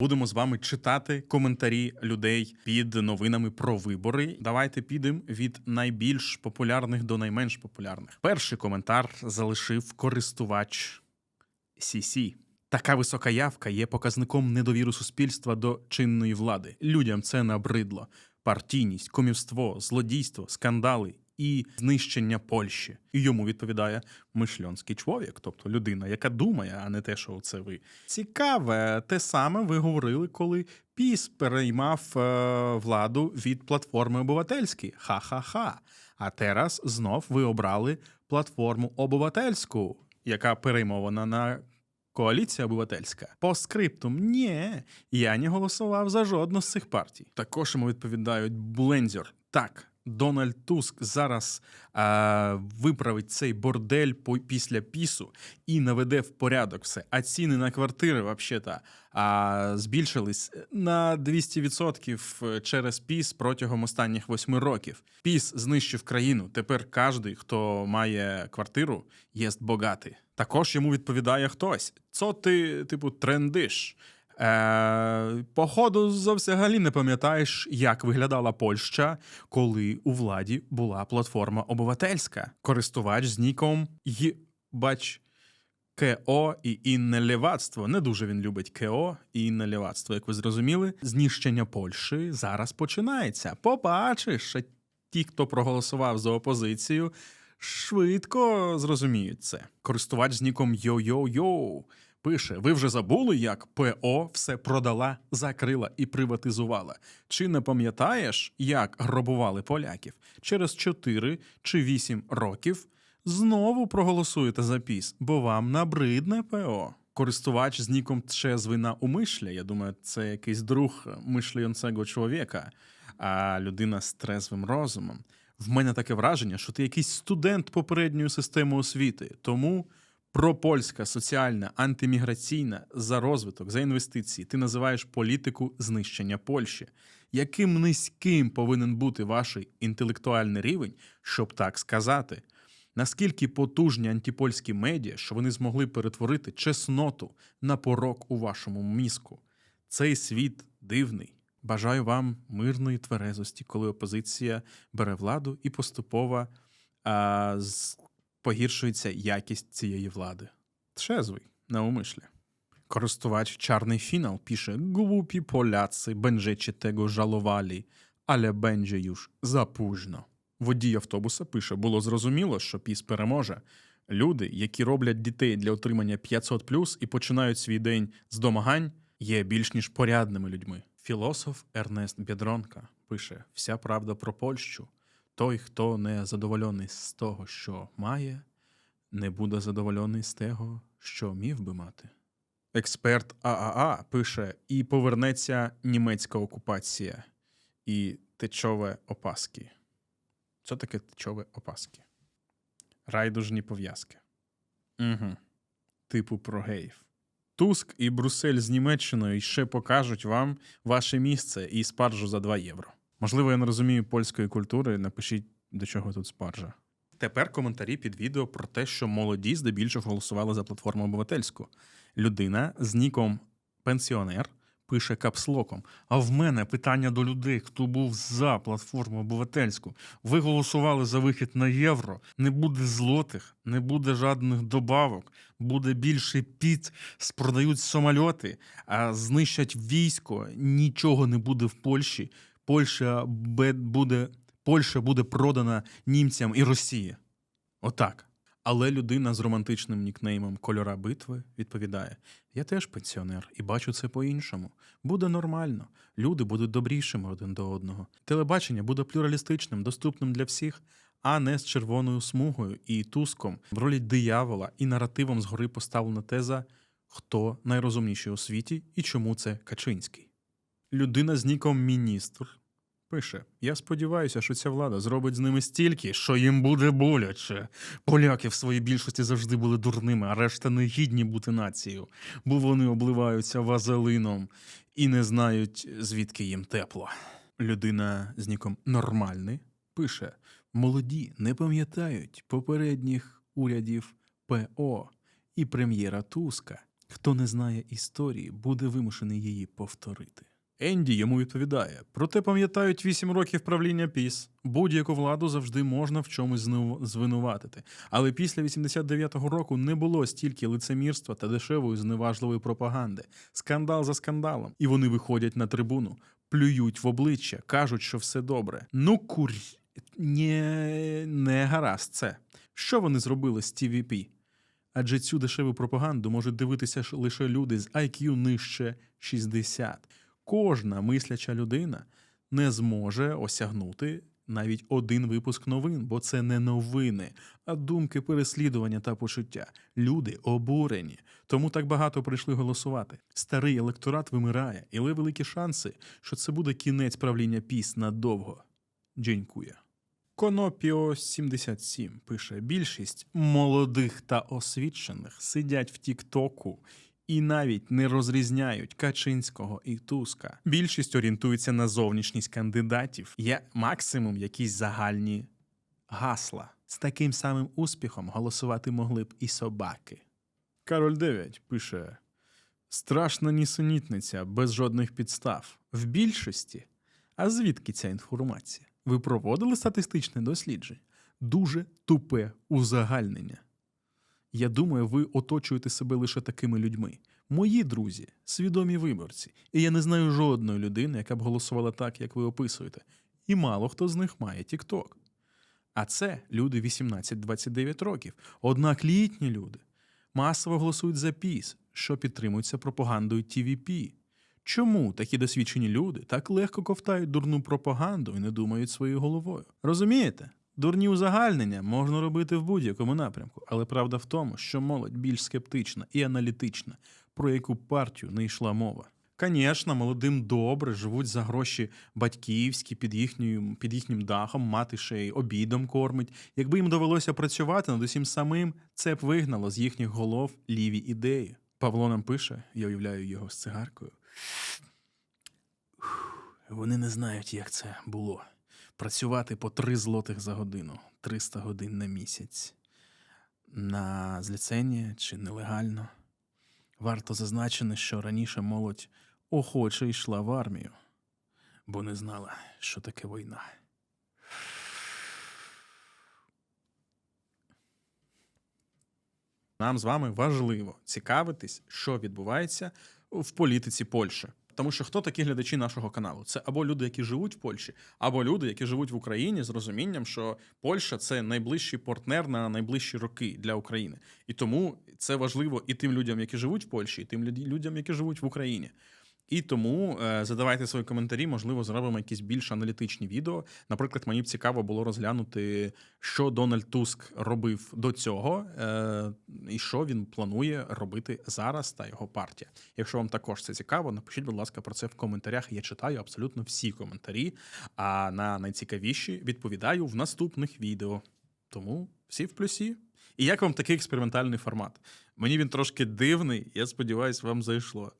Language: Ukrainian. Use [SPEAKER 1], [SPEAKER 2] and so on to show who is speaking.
[SPEAKER 1] Будемо з вами читати коментарі людей під новинами про вибори. Давайте підемо від найбільш популярних до найменш популярних. Перший коментар залишив користувач CC. Така висока явка є показником недовіри суспільства до чинної влади. Людям це набридло. Партійність, комівство, злодійство, скандали і знищення Польщі. І йому відповідає мишльонський чоловік, тобто людина, яка думає, а не те, що це ви. Цікаве, те саме ви говорили, коли Піс переймав е, владу від платформи обивательської. Ха-ха-ха. А зараз знов ви обрали платформу обивательську, яка переймована на Коаліція обивательська. По скриптум, ні, я не голосував за жодну з цих партій. Також йому відповідають Блензер. Так, Дональд Туск зараз а, виправить цей бордель по, після пісу і наведе в порядок все. А ціни на квартири, взагалі-то, а, збільшились на 200% через піс протягом останніх восьми років. Піс знищив країну. Тепер кожен, хто має квартиру, є богатий. Також йому відповідає хтось: Це ти, типу, трендиш. Е, походу, взагалі не пам'ятаєш, як виглядала Польща, коли у владі була платформа обивательська. Користувач з ніком Єбач КО і інне лівацтво. Не дуже він любить КО і інне лівацтво, як ви зрозуміли. Знищення Польщі зараз починається. Побачиш, що ті, хто проголосував за опозицію, швидко зрозуміють це. Користувач з ніком Йо-Йо-Йо пише: ви вже забули, як ПО все продала, закрила і приватизувала. Чи не пам'ятаєш, як грабували поляків? Через 4 чи 8 років знову проголосуєте за піс, бо вам набридне ПО. Користувач з ніком Тшезвина Умишля. Я думаю, це якийсь друг мишлюєнцего чоловіка, а людина з трезвим розумом. В мене таке враження, що ти якийсь студент попередньої системи освіти. Тому пропольська, соціальна, антиміграційна за розвиток, за інвестиції. Ти називаєш політику знищення Польщі. Яким низьким повинен бути ваш інтелектуальний рівень, щоб так сказати? Наскільки потужні антипольські медіа, що вони змогли перетворити чесноту на порок у вашому мізку? Цей світ дивний. Бажаю вам мирної тверезості, коли опозиція бере владу і поступово а, з, погіршується якість цієї влади. Трезвий, наумишлі. Користувач Чарний Фінал пише: Глупі поляці będziecie tego żalowali, але już za późno. Водій автобуса пише: було зрозуміло, що піс переможе. Люди, які роблять дітей для отримання 500 і починають свій день з домагань, є більш ніж порядними людьми. Філософ Ернест Бєдронка пише: Вся правда про Польщу. Той, хто не задоволений з того, що має, не буде задоволений з того, що міг би мати. Експерт ААА пише: і повернеться німецька окупація і течове опаски. Що таке течове опаски? Райдужні пов'язки. Угу. Типу про геїв. Туск і Брюссель з Німеччиною ще покажуть вам ваше місце і спаржу за 2 євро. Можливо, я не розумію польської культури. Напишіть, до чого тут спаржа. Тепер коментарі під відео про те, що молоді здебільшого голосували за платформу обивательську. Людина з ніком пенсіонер пише капслоком. А в мене питання до людей, хто був за платформу обивательську. Ви голосували за вихід на євро. Не буде злотих, не буде жодних добавок, буде більше піт, спродають самольоти, а знищать військо. Нічого не буде в Польщі. Польща буде, Польща буде продана німцям і Росії. Отак. Але людина з романтичним нікнеймом Кольора битви відповідає: Я теж пенсіонер і бачу це по-іншому. Буде нормально. Люди будуть добрішими один до одного. Телебачення буде плюралістичним, доступним для всіх, а не з червоною смугою і туском в ролі диявола і наративом згори поставлена теза, хто найрозумніший у світі і чому це Качинський. Людина з ніком міністр Пише: Я сподіваюся, що ця влада зробить з ними стільки, що їм буде боляче. Поляки в своїй більшості завжди були дурними, а решта не гідні бути нацією, бо вони обливаються вазелином і не знають, звідки їм тепло. Людина з ніком нормальний пише: молоді не пам'ятають попередніх урядів ПО і прем'єра Туска. Хто не знає історії, буде вимушений її повторити. Енді йому відповідає: проте пам'ятають вісім років правління піс. Будь-яку владу завжди можна в чомусь звинуватити. Але після 89-го року не було стільки лицемірства та дешевої зневажливої пропаганди. Скандал за скандалом. І вони виходять на трибуну, плюють в обличчя, кажуть, що все добре. Ну кур... Не, не гаразд це. Що вони зробили з TVP? Адже цю дешеву пропаганду можуть дивитися лише люди з IQ нижче 60. Кожна мисляча людина не зможе осягнути навіть один випуск новин, бо це не новини, а думки переслідування та почуття. Люди обурені, тому так багато прийшли голосувати. Старий електорат вимирає, і є великі шанси, що це буде кінець правління піс надовго. Дякую. Конопіо 77 пише: більшість молодих та освічених сидять в Тіктоку і навіть не розрізняють Качинського і Туска. Більшість орієнтується на зовнішність кандидатів. Є максимум якісь загальні гасла. З таким самим успіхом голосувати могли б і собаки. Кароль 9 пише: страшна нісенітниця без жодних підстав. В більшості. А звідки ця інформація? Ви проводили статистичне дослідження? Дуже тупе узагальнення. Я думаю, ви оточуєте себе лише такими людьми. Мої друзі, свідомі виборці, і я не знаю жодної людини, яка б голосувала так, як ви описуєте. І мало хто з них має TikTok. А це люди 18-29 років. Однак літні люди масово голосують за піс, що підтримується пропагандою TVP. Чому такі досвідчені люди так легко ковтають дурну пропаганду і не думають своєю головою? Розумієте? Дурні узагальнення можна робити в будь-якому напрямку, але правда в тому, що молодь більш скептична і аналітична, про яку партію не йшла мова. Звісно, молодим добре живуть за гроші батьківські під їхньою під їхнім дахом, мати ще й обідом кормить. Якби їм довелося працювати над усім самим, це б вигнало з їхніх голов ліві ідеї. Павло нам пише, я уявляю його з цигаркою. Вони не знають, як це було. Працювати по 3 злотих за годину, 300 годин на місяць. На зліцення чи нелегально. Варто зазначити, що раніше молодь охоче йшла в армію, бо не знала, що таке війна. Нам з вами важливо цікавитись, що відбувається в політиці Польщі. Тому що хто такі глядачі нашого каналу? Це або люди, які живуть в Польщі, або люди, які живуть в Україні з розумінням, що Польща це найближчий партнер на найближчі роки для України. І тому це важливо і тим людям, які живуть в Польщі, і тим людям, які живуть в Україні. І тому е, задавайте свої коментарі, можливо, зробимо якісь більш аналітичні відео. Наприклад, мені б цікаво було розглянути, що Дональд Туск робив до цього, е, і що він планує робити зараз та його партія. Якщо вам також це цікаво, напишіть, будь ласка, про це в коментарях. Я читаю абсолютно всі коментарі. А на найцікавіші відповідаю в наступних відео. Тому всі в плюсі. І як вам такий експериментальний формат? Мені він трошки дивний, я сподіваюся, вам зайшло.